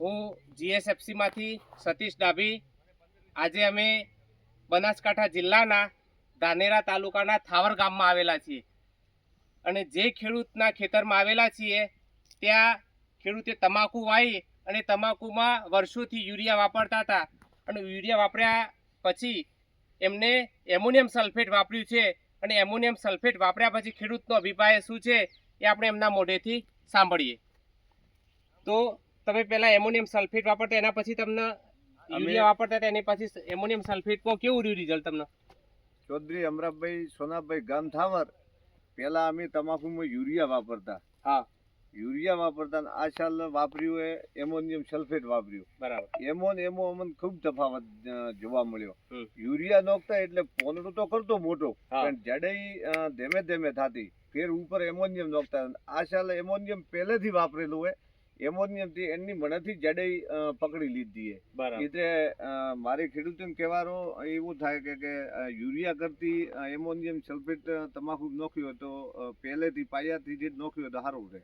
હું જીએસએફસીમાંથી સતીશ ડાભી. આજે અમે બનાસકાંઠા જિલ્લાના ધાનેરા તાલુકાના થાવર ગામમાં આવેલા છીએ. અને જે ખેડૂતના ખેતરમાં આવેલા છીએ, ત્યાં ખેડૂતે તમાકુ વાવી અને તમાકુમાં વર્ષોથી યુરિયા વાપરતા હતા. અને યુરિયા વાપર્યા પછી એમને એમોનિયમ સલ્ફેટ વાપર્યું છે. અને એમોનિયમ સલ્ફેટ વાપર્યા પછી ખેડૂતનો અભિપ્રાય શું છે, એ આપણે એમના મોઢેથી સાંભળીએ. તો તમે પહેલા એમોનિયમ સલ્ફેટ વાપરતા એના પછી તમને યુરિયા વાપરતા હતા એની પછી એમોનિયમ સલ્ફેટમાં કેવું રહ્યું રિઝલ્ટ તમને? ચૌધરી અમરાભાઈ સોનાભાઈ ગામ થાવર પહેલા અમે તમાકુમાં યુરિયા વાપરતા. હા. યુરિયા વાપરતા આ સાલ વાપર્યું એ એમોનિયમ સલ્ફેટ વાપર્યું. બરાબર. એમોન એમો અમને ખૂબ તફાવત જોવા મળ્યો. યુરિયા નોખતા એટલે પોનડું તો કરતો મોટો પણ જડાઈ ધીમે ધીમે થતી. ફેર ઉપર એમોનિયમ નોખતા. આ સાલ એમોનિયમ પહેલેથી વાપરેલું હોય એમોનિયમથી એની મનેથી જડઈ પકડી લીધી એટલે મારે ખેડૂતોને કહેવાનો એવું થાય કે કે યુરિયા કરતી એમોનિયમ સલ્ફેટ તમાકુ નોખ્યું તો પહેલેથી પાયાથી જે નોખ્યું તો સારું રહે.